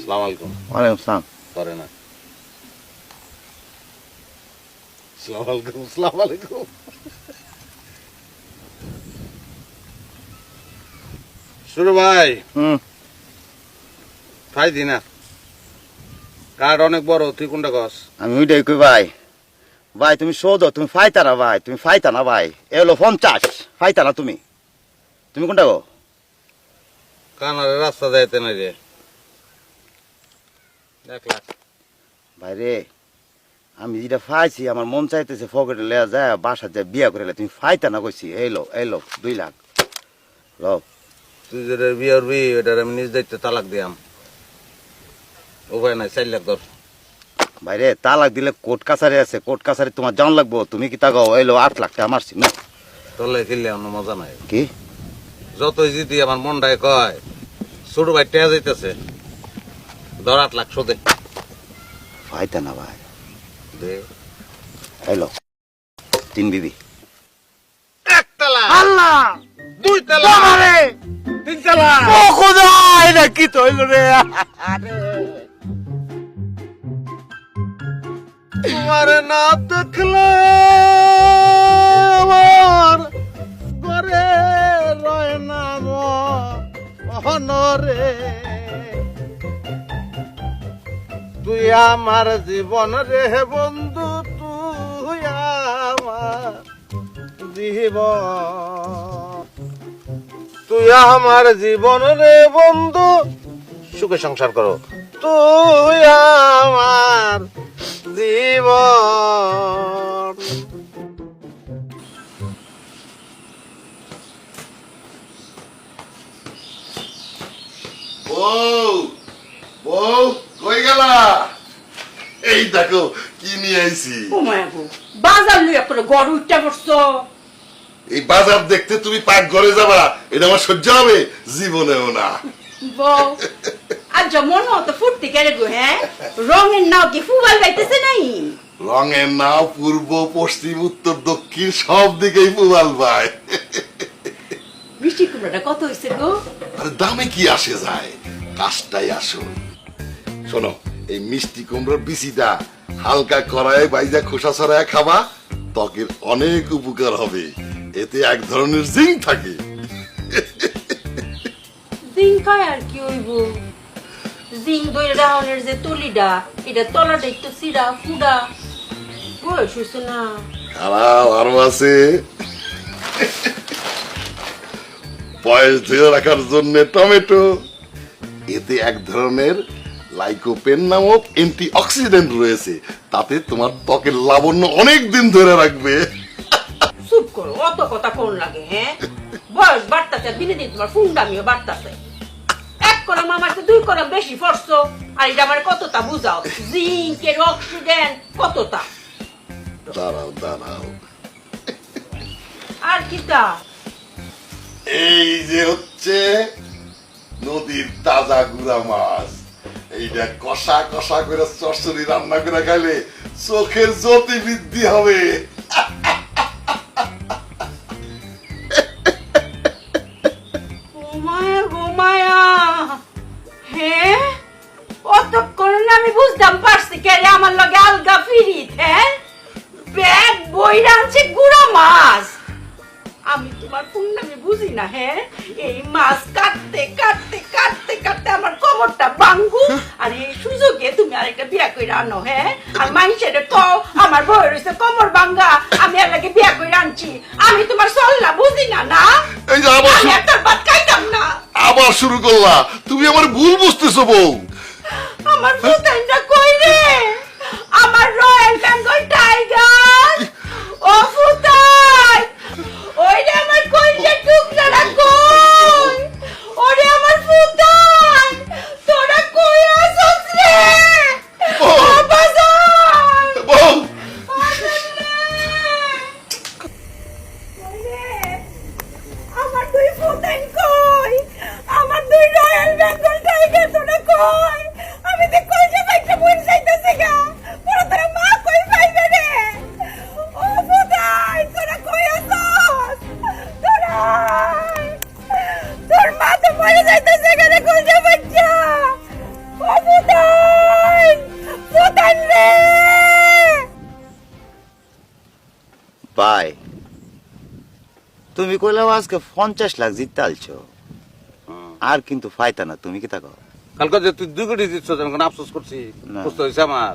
সালাম আলাইকুম। ওয়ালাইকুম সালাম। করে না। সালাম আলাইকুম সালাম আলাইকুম। শুরু ভাই। হুম। ফাই দি না। কার্ড অনেক বড় তুই কোনটা কস? আমি ওইটাই কই ভাই। ভাই তুমি শোধ তুমি ফাইতা না ভাই তুমি ফাইতা না ভাই। এ হলো পঞ্চাশ ফাইতা না তুমি। তুমি কোনটা গো কানারে রাস্তা যাইতে না রে। এক লাখ ভাই রে আমি যেটা ফাইছি আমার মন চাইতেছে ফকেটে লেয়া যায় বাসা যায় বিয়া করে তুমি ফাইতা না কইছি? এই লো এই এলো দুই লাখ। লও তুই যেটা বিয়ে করবি এটার আমি নিজ দায়িত্বে তালাক দিয়াম। উপায় নাই চার লাখ ধর। ভাইরে তালাক দিলে কোর্ট কাছারি আছে কোর্ট কাছারি তোমার জান লাগবো। তুমি কি তাগাও এলো আট লাখ টাকা মারছি না। তোলে কিনলে অন্য মজা নাই। কি? যতই জিতি আমার মনটায় কয় ছোট ভাই টেয়া যাইতেছে। ধর আট লাখ শোধে। ফাইতা না ভাই। দে। এলো তিন বিবি। এক আল্লাহ! দুই তালা। তিন তালা। ও খোদা এটা কি রে? তোমার না দেখলে। মহনরে তুই আমার জীবন রে বন্ধু, তুই আমার জীবন তুই আমার জীবন রে বন্ধু, সুখে সংসার করো। তুই আমার জীবন। বউ বউ কই গেলা? এই দেখো কি নিয়ে আইছি? ও মায়া গো বাজার লইয়া করে গড় উঠতে পড়ছো এই বাজার দেখতে তুমি পাক ঘরে যাবা এটা আমার সহ্য হবে জীবনেও না। বউ মনে হতো ফুটতে কেড়ে গো হ্যাঁ? রঙের নাও কি ফুবাল গাইতেছে নাই? রঙের নাও পূর্ব পশ্চিম উত্তর দক্ষিণ সব দিকেই পুবাল পায়। বৃষ্টি কুমড়াটা কত হয়েছে গো? আর দামে কি আসে যায়? কাজটাই আসল। শোনো এই মিষ্টি কুমড়োর বিচিটা হালকা কড়াইয়ে বাইজা খোসা ছড়ায় খাবা ত্বকের অনেক উপকার হবে। এতে এক ধরনের জিঙ্ক থাকে। জিং খায় আর কি হইব? জিং দই রাহনের যে তলিডা এটা তলাটা একটু সিরা ফুডা। বয়স হয়েছে না। খারাপ আরও আছে। বয়স ধরে রাখার জন্য টমেটো। এতে এক ধরনের লাইকোপেন নামক অ্যান্টি অক্সিডেন্ট রয়েছে। তাতে তোমার ত্বকের লাবণ্য অনেক দিন ধরে রাখবে। চুপ করো অত কথা কোন লাগে হ্যাঁ? বয়স বাড়তাছে দিনে দিন তোমার ফুন্ডামিও বাড়তাছে। এক কলম আমার দুই কলম বেশি ফরছো। আর এটা আমার কতটা বুঝাও? জিঙ্কের অক্সিডেন্ট কতটা? দাঁড়াও দাঁড়াও। আর কি তা এই যে হচ্ছে নদীর তাজা গুড়া মাছ, এইটা কষা কষা করে চরচরি রান্না করে খাইলে চোখের জ্যোতি বৃদ্ধি হবে। আমি তোমার সল্লা বুঝি না না? এই যে আবার আমি ভাত খাইতাম না? আবার শুরু করলা। তুমি আমার ভুল বুঝতেছো বউ। আমার কই রে আমার রয়্যাল বেঙ্গল টাইগার ও তুমি কইলাও আজকে পঞ্চাশ লাখ জিততে আলছো আর কিন্তু ফাইতা না তুমি কি থাকো কালকে যে তুই দুই কোটি জিতছ আমি আফসোস করছি। বুঝতে হয়েছে আমার।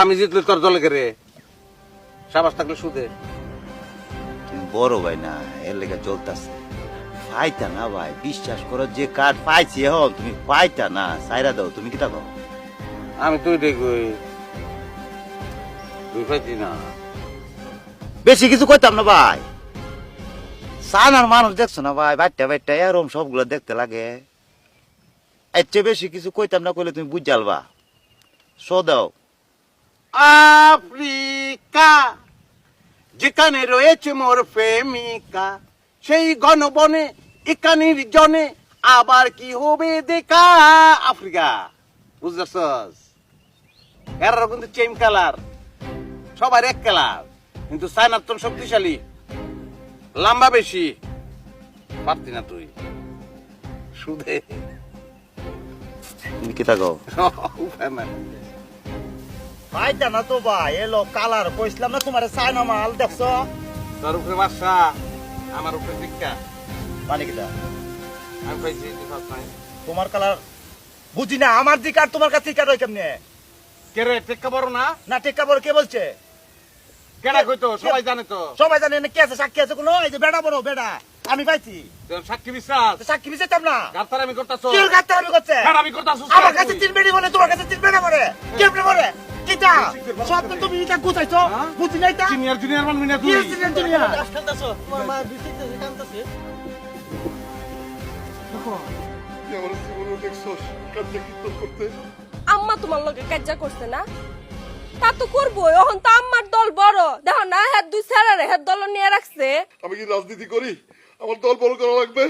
আমি জিতলে তোর দলে রে? সাবাস থাকলে সুদে। তুমি বড় ভাই না এর লেগে চলতেছে ফাইতা না ভাই বিশ্বাস করো যে কার্ড পাইছি এখন তুমি পাইতা না সাইরা দাও তুমি কি থাকো আমি তুই দেখই তুই পাইতি না। বেশি কিছু করতাম না ভাই। সানার মানুষ দেখছ না ভাই? বাচ্চা বাচ্চা এরম সবগুলো দেখতে লাগে। এর চেয়ে বেশি কিছু কইতাম না, কইলে তুমি বুঝ জালবা শো দাও। আফ্রিকা, যেখানে রয়েছে মোর প্রেমিকা, সেই গণবনে একানির জনে আবার কি হবে দেখা? আফ্রিকা, বুঝতেছস? এরা কিন্তু চেম কালার সবার এক কালার কিন্তু সাইনার তো শক্তিশালী। লম্বা বেশি। পারতি না তুই। সুদে। তো ভাই এলো কালার কইছিলাম না তোমার মাল দেখছ? তোর উপরে বাসা আমার উপরে শিক্ষা মানে কিটা আমি তোমার কালার বুঝি না আমার দিক আর তোমার কাছে কার কেমনে? কে রে টেক্কা বড় না? না টেক্কা বড় কে বলছে? কেডা কইতো? সবাই জানে তো। সবাই জানে না কে আছে? সাক্ষী আছে কোনো? এই যে বেড়া বড় বেড়া। আমি পাইছি। সাক্ষী বিশ্বাস? সাক্ষী বিচেতাম না। গাতার আমি করতাছ? কি গাতে আমি করছে? আমি করতাছ আমার কাছে তিন বেড়ি বলে তোমার কাছে তিন বেড়া বলে। কেমনে বলে? কিটা সব তো তুমি এটা গুছাইছো বুঝি নাই তা? সিনিয়র জুনিয়র হচ্ছে দুনিয়া তুই আমার জীবনে কাজে করতে? আম্মা তোমার লগে কাজ্জা করছে না? তা তো করব এখন তো আম্মার দল বড়। দেখো না হ্যাঁ দুই স্যারারে হ্যাঁ দল নিয়ে রাখছে। আমি কি রাজনীতি করি? আমার দল বড় করা লাগবে?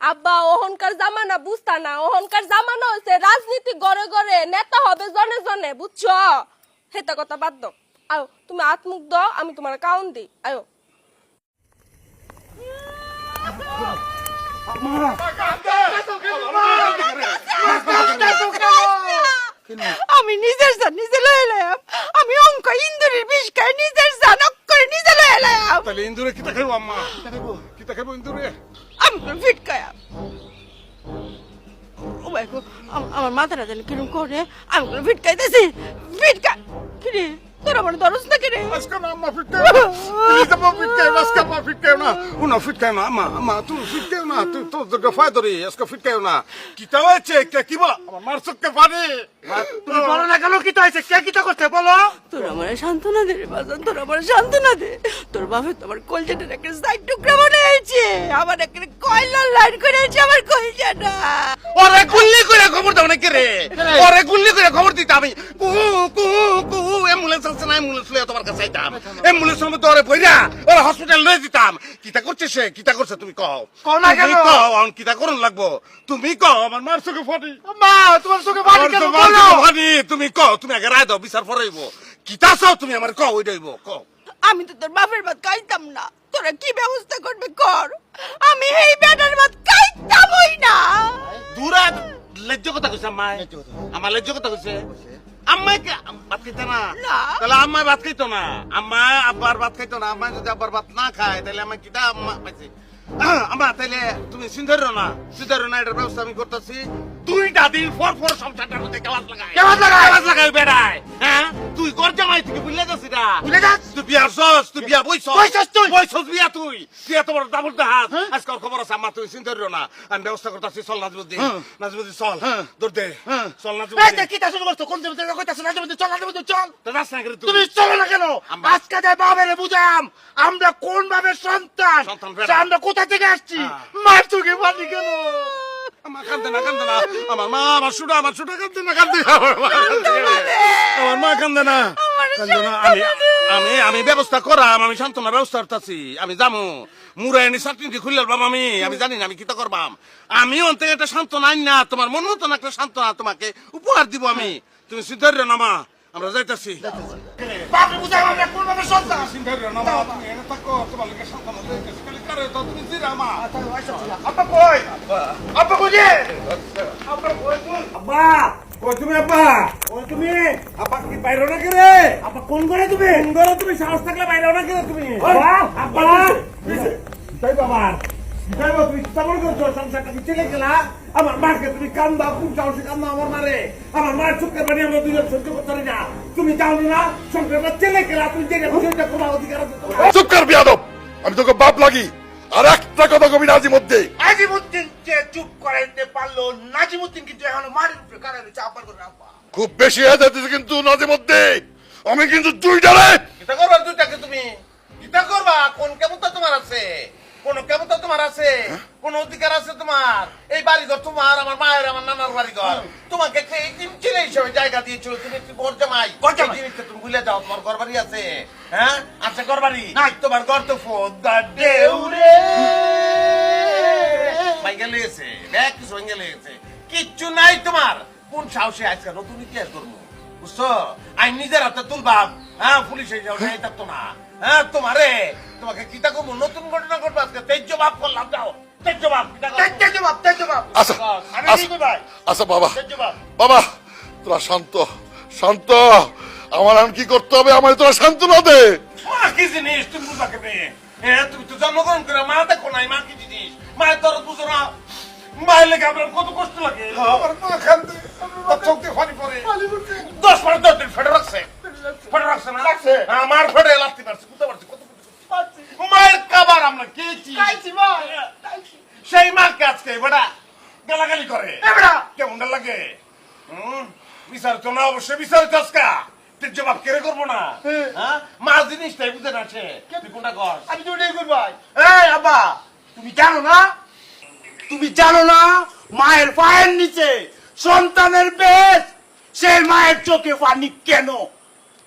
আব্বা ওহনকার জামানা বুঝতা না। ওহনকার জামানা হচ্ছে রাজনীতি গড়ে গড়ে নেতা হবে জনে জনে বুঝছ? হেতা কথা বাদ দাও। আয়ো তুমি আত্মুখ দাও আমি তোমার কাউন দিই। আয়ো। আমি নিজের জান নিজে লয়ে এলাম। আমি অঙ্ক ইন্দুরের বিষ খাই নিজের জান করে নিজে লয়ে এলাম। তাহলে ইন্দুরে কিতা খাইবো আম্মা? কিতা খাইবো? ইন্দুরে? আমি ফিট খায়া ও ভাই গো, আম- আমার মাথাটা জানি কিরম করে। আমি করে ফিট খাইতেছি। ফিট খা কিরে তোর আমার দরস না কিরে আজকে না আম্মা ফিট খাইবো প্লিজ আম্মা ফিট খাইবো আজকে আম্মা ফিট খাইবো না। উনা ফিট খাইবো না আম্মা আম্মা তুই ফিট খাইবো না। তুই তোর দুর্গা ফায় ধরি আজকে ফিট খাইবো না। কিতা হয়েছে? কে কি বল? আমার মার চোখকে পানি। তুমি বলো না কেন কিটা হয়েছে? কে কিটা করছে? বলো। তোর আমার সান্ত্বনা দে রে বাজান তোর আমার সান্ত্বনা দে। তোর বাপে তোমার কলজাটার একটা সাইড টুকরা বানিয়েছে। আমার একটা কয়লা লাইন করেছে আমার কলজাটা। ওরে গুল্লি করে খবর দাও নাকি রে? ওরে গুল্লি করে খবর দিতে আমি। কুহু কুহু কুহু অ্যাম্বুলেন্স আছে না অ্যাম্বুলেন্স লয়ে তোমার কাছে আইতাম। অ্যাম্বুলেন্স সময় ওরে বইরা ওরে হসপিটাল লয়ে দিতাম। কিতা করছে সে? কিতা করছে তুমি কও? কও না কেন? কও অন কিতা করুন লাগবো? তুমি কও আমার মার চোখে ফাটি। মা তোমার চোখে আমার বাড়ি কেন তুমি কও তুমি আগে রায় দাও বিচার ফরাইব কিতা চাও তুমি আমার? কও ওইটাইব কও। আমি তো তোর বাপের ভাত খাইতাম না। তোরা কি ব্যবস্থা করবে কর? আমি এই বেটার ভাত খাইতামই না। দূরা লজ্জ কথা কইছে আম্মাই আমার লজ্জ কথা কইছে। আম্মাই কে ভাত খাইতে না? না। তাহলে আম্মাই ভাত খাইতো না? আম্মা আব্বার ভাত খাইতো না? আম্মা যদি আব্বার ভাত না খায় তাহলে আমার কিটা আম্মা পাইছে? আম্মা তাহলে তুমি সিন্ধার না। সিন্ধার না এটার ব্যবস্থা আমি করতেছি। দুইটা দিন পর পর সংসারটার মধ্যে কেলাস লাগায়? লাগাই? বেড়ায় হ্যাঁ? তুই কর জামাই থেকে বুঝলে যাচ্ছি না? ভুলে যাস? তুই বিয়ার সস তুই বিয়া বইছ বইছস তুই? হ্যাঁ? বইছস বিয়া তুই। তুই এত বড় দাবুল হাত। আজকে খবর আছে আমার তুই চিন্তা করিও না। আমি ব্যবস্থা করতেছি চল নাজবুদ্দিন নাজবুদ্দিন চল। দূর দে। চল এই নাজবুদ্দিন যে কিটা শুরু করছ? কোন দেবতে কইতাছ? না দেবতে চল না দেবতে চল। তো যাস না করে তুমি চলো না কেন? আজকে বাবেরে বুঝাম আমরা কোন ভাবে সন্তান? সন্তান আমরা কোথা থেকে আসছি? হ্যাঁ। মার চোখে পানি কেন? আমার কান্দে না কান্দে না। আমার মা আমার সুটা আমার সুটা কান্দে না কান্দে আমার মা কান্দে না। কান্দে না। আমি আমি আমি ব্যবস্থা করাম আমি সান্ত্বনা ব্যবস্থা করতেছি। আমি যামু। মুরায়নি চাটনি খুললে বাবা আমি। আমি জানি না আমি কিতা করবাম। আমি অন্তে একটা সান্ত্বনা আইন না তোমার মন মতন একটা সান্ত্বনা তোমাকে উপহার দিব আমি। তুমি চিন্তা করিও না মা। আমরা যাইতাছি। বাপরে বুঝাম আমরা কোন ভাবে সন্তান না মা। তুমি এনে থাকো তোমার সান্ত্বনা কোন করে তুমি? কোন করে তুমি? সাহস থাকলে বাইরে না রে তুমি? তাই বাবা তাই বাবা তুমি কেমন করছ সংসারটা কি চলে গেলা। আমার মাকে তুমি কান্দা খুব সাহসী কান্দা আমার মারে। আমার মার চোখের পানি আমরা দুজন সহ্য করতে পারি না। তুমি জানো না সংসারটা চলে গেলা তুমি জেনে বুঝে কোনো অধিকার আছে তোমার? চুপ কর বিয়াদব। আমি তোকে বাপ লাগি। আর একটা কথা কবি নাজিমুদ্দিন। নাজিমুদ্দিন যে চুপ করাইতে পারল নাজিমুদ্দিন কিন্তু এখন মাটির উপরে কারারে চাপার করে রাখবা খুব বেশি হয়ে যাচ্ছে কিন্তু নাজিমুদ্দিন। আমি কিন্তু দুইটারে কিতা করবা দুইটাকে তুমি। কিতা করবা কোন কেমন তোমার আছে? কোন কেমনটা তোমার আছে? কোন অধিকার আছে তোমার? এই বাড়ি ঘর তোমার আমার মায়ের আমার নানার বাড়ি ঘর তোমাকে একদিন ছেলে হিসেবে জায়গা দিয়েছিল? তুমি একটু ঘর জামাই? এই জিনিসটা তুমি ভুলে যাও তোমার ঘর বাড়ি আছে। হ্যাঁ? আছে ঘর বাড়ি নাই। তোমার ঘর তো ফোন দেউরে ভাঙ্গে লেগেছে ব্যাগ কিছু ভাঙ্গে লেগেছে। কিচ্ছু নাই তোমার। কোন সাহসে আজকে নতুন ইতিহাস করব বুঝছ? আই নিজের হাতে তুলবাম। হ্যাঁ পুলিশে যাও নাই থাকতো না। হ্যাঁ তোমারে তোমাকে কিতা করব নতুন ঘটনা ঘটবো আজকে? তেজ বাপ করলাম যাও। আচ্ছা আচ্ছা, আচ্ছা বাবা। বাবা তোরা শান্ত শান্ত। আমার কি করতে হবে? আমার তোরা দে। কি জিনিস? তুমি হ্যাঁ তুমি তো জন্মগ্রহণ করে মা দেখো নাই মা কি জিনিস? মায়ের দরদ বুঝো না। মায়ের লেগে আপনার কত কষ্ট লাগে আমার মা খান্দে তার চোখ দিয়ে পানি পড়ে দশ পরে দশ দিন ফেটে রাখছে ফেটে রাখছে না রাখছে হ্যাঁ মার ফেটে লাগতে পারছে কোথাও পারছে কত মায়ের কাবার আমরা খেয়েছি সেই মাকে আজকে বেটা গালাগালি করে কেমন গাল লাগে হুম বিচার বিচার আজকা তুই জবাব কেড়ে করব না? হ্যাঁ। মা জিনিসটাই বুঝে না সে। তুই কোনটা কর? আমি তো ওটাই করব এই আব্বা তুমি জানো না? তুমি জানো না? মায়ের পায়ের নিচে সন্তানের পেট সেই মায়ের চোখে পানি কেন?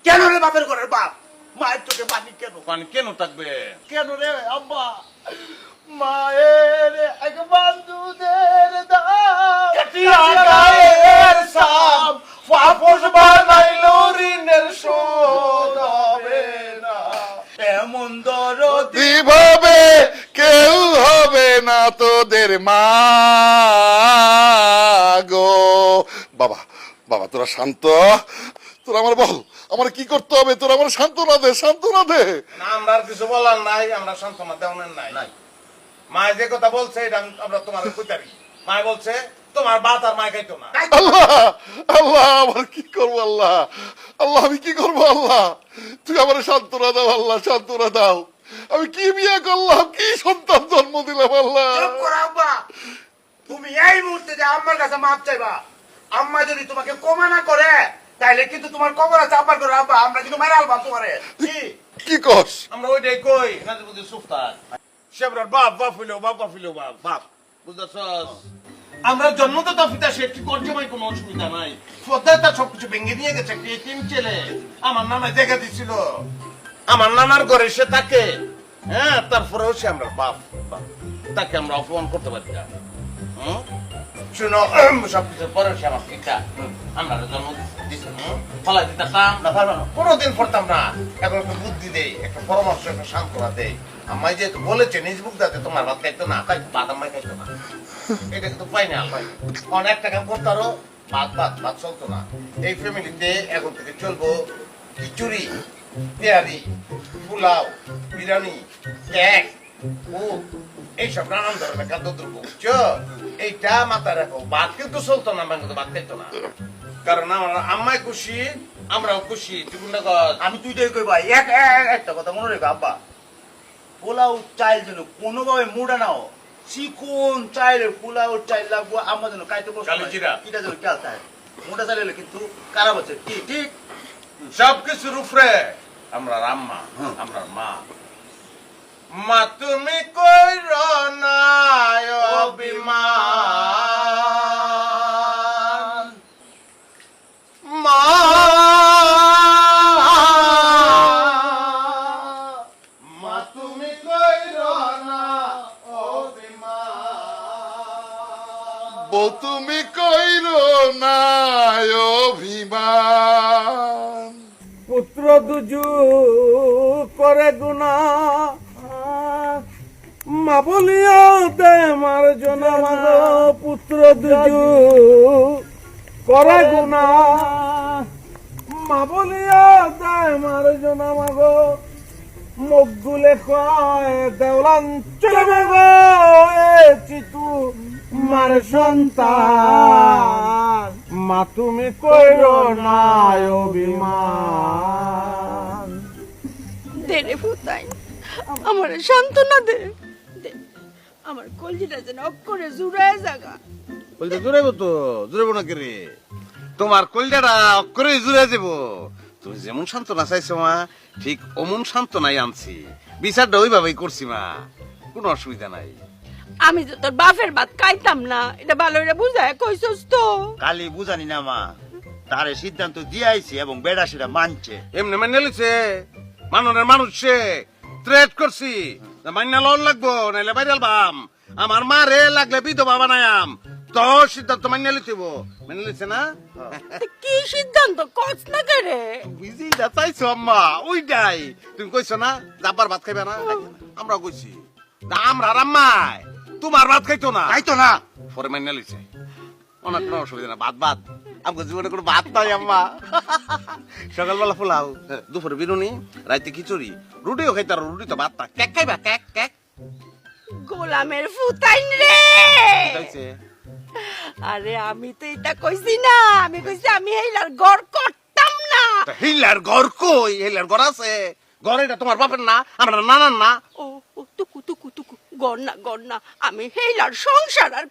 কেন রে বাপের ঘরের বাপ? মায়ের চোখে পানি কেন? পানি কেন থাকবে? কেন রে আব্বা? মায়ের এক বন্ধুদের দায়ের সাম পাপস বানাইল ঋণের শোধ হবে না। এমন দরদ দিভাবে কেউ হবে না তোদের মা গো। বাবা বাবা তোরা শান্ত। তোরা আমার বল আমার কি করতে হবে? তোরা আমার সান্ত্বনা দে সান্ত্বনা দে। না আমরা আর কিছু বলার নাই আমরা সান্ত্বনা দেওয়ার নাই। মায় যে কথা বলছে এটা আমি- আমরা তোমার কইতারি। মায় বলছে তোমার বাত আর মায় খাইতো না। আল্লাহ আল্লাহ আমার কি করব আল্লাহ? আল্লাহ আমি কি করব আল্লাহ? তুই আমার সান্ত্বনা দাও আল্লাহ সান্ত্বনা দাও। আমি কি বিয়ে করলাম? কি সন্তান জন্ম দিলাম আল্লাহ? চুপ করো আব্বা। তুমি এই মুহূর্তে যে আম্মার কাছে মাপ চাইবা আম্মা যদি তোমাকে ক্ষমা না করে তাইলে কিন্তু তোমার কবর আছে আব্বার করে আব্বা আমরা কিন্তু মেরে আলবাম তোমারে। কি? কি কস আমরা ওইটাই কই নাজিবুদ্দিন সুফতার শেবরার বাপ বাপ হইল বাপ বাপ হইল বাপ বাপ। বুঝতেছস? আমরা জন্মদাতা পিতা সে কি কর্জমাই কোনো অসুবিধা নাই? শ্রদ্ধায় তার সবকিছু ভেঙে নিয়ে গেছে একটি এতিম ছেলে? আমার নানা জায়গা দিছিল। আমার নানার ঘরে সে থাকে। হ্যাঁ তারপরেও সে আমরা বাপ। তাকে আমরা অপমান করতে পারি না? শুনো সবকিছু পরে সে আমার পিতা আমরা জন্ম দিছে ফলাই দিতাম না, পারব না। কোনোদিন পড়তাম না। এখন একটা বুদ্ধি দেই, একটা পরামর্শ, একটা সান্ত্বনা দেই। আমায় যে বলেছে, নিজ দাতে তোমার ভাত খাইতো না তাই খাইতো না। এটা কিন্তু পাই না অনেক টাকা ভাত ভাত ভাত চলতো না। এই ফ্যামিলিতে এখন থেকে চলবো খিচুড়ি, পেয়ারি, পোলাও, বিরিয়ানি, কেক ও এইসব নানান ধরনের খাদ্যদ্রব্য, বুঝছ? এইটা মাথায় রাখো। ভাত কিন্তু চলতো না বাংলাদেশে ভাত খাইতো না। কারণ আমার আম্মাই খুশি, আমরাও খুশি। তুই আমি দুইটাই কই ভাই? এক- একটা কথা মনে রেখো, আব্বা। পোলাও চাইল যেন কোনোভাবে মুড়া নাও চিকন চাইলের পোলাও চাইল লাগবো আমার যেন কাইতে বসে কালো জিরা। এটা যেন খেয়াল থাকে। মোটা চাইলে কিন্তু খারাপ হচ্ছে কি ঠিক? উপরে। আমরা আম্মা আমরা মা। মা তুমি কই না অভিমান? মা বউ তুমি কইর না অভিমান। পুত্র দুজু করে গুনা মা বলিয়া দে মার জনম পুত্র দুজু করে গুনা মা বলিয়া দেয় মারজন আমাগো মুখ গুলে কয়, দেওলান এ চিতু মার সন্তান। মা তুমি কইরো না অভিমান। দে রে ফুতাই আমার সান্ত্বনা দে। আমার কলজিটা যেন অক্ষরে জুড়ায় জাগা। জুড়াইব তো জুড়াইব না রে? তোমার কলজাটা অক্ষরে জুড়ে যাব। তুমি যেমন সান্ত্বনা চাইছো মা ঠিক অমন সান্ত্বনাই আনছি। বিচারটা ওইভাবেই করছি মা। কোনো অসুবিধা নাই। আমি তো তোর বাপের ভাত খাইতাম না। এটা ভালো করে বুঝায় কইছস তো। কালি বুঝানি না মা। তারে সিদ্ধান্ত দিয়ে আইছি এবং বেড়া সেটা মানছে। এমনি মেনে লিছে মানুষের মানুষ সে। থ্রেট করছি। মাইনা লন লাগবো নাইলে বাইরাল বাম। আমার মা রে লাগলে বিধবা বানায়াম। তো সিদ্ধান্ত মাইনা লিতেব মেনে লিছে না? কি সিদ্ধান্ত? কস না করে বুঝি যা চাইছো আম্মা। ওইটাই। তুমি কইছো না যাবার ভাত খাইবে না? আমরা কইছি। আমরা আর আম্মাই। তোমার ভাত খাইতো না। তাই তো না। পরে মাইনা লিছে অনেক কোনো অসুবিধা না ভাত ভাত। আমাকে জীবনে কোনো ভাত নাই আম্মা। সকালবেলা পোলাও। দুপুরে বিরুনি রাইতে খিচুড়ি। রুটিও খাইতে আর রুটি তো ভাত না। কেক খাইবা? Cake cake. গোলামের ফুতাইন রে! আরে আমি তো এটা কইছি না। আমি কইছি আমি এইলার গড় করতাম না। তা হিলার ঘর কই? হিলার ঘর আছে। ঘর এটা তোমার বাপের না আমরা নানার না। ও ও টুকু টুকু টুকু গড় না গড় না আমি হেলার সংসার আর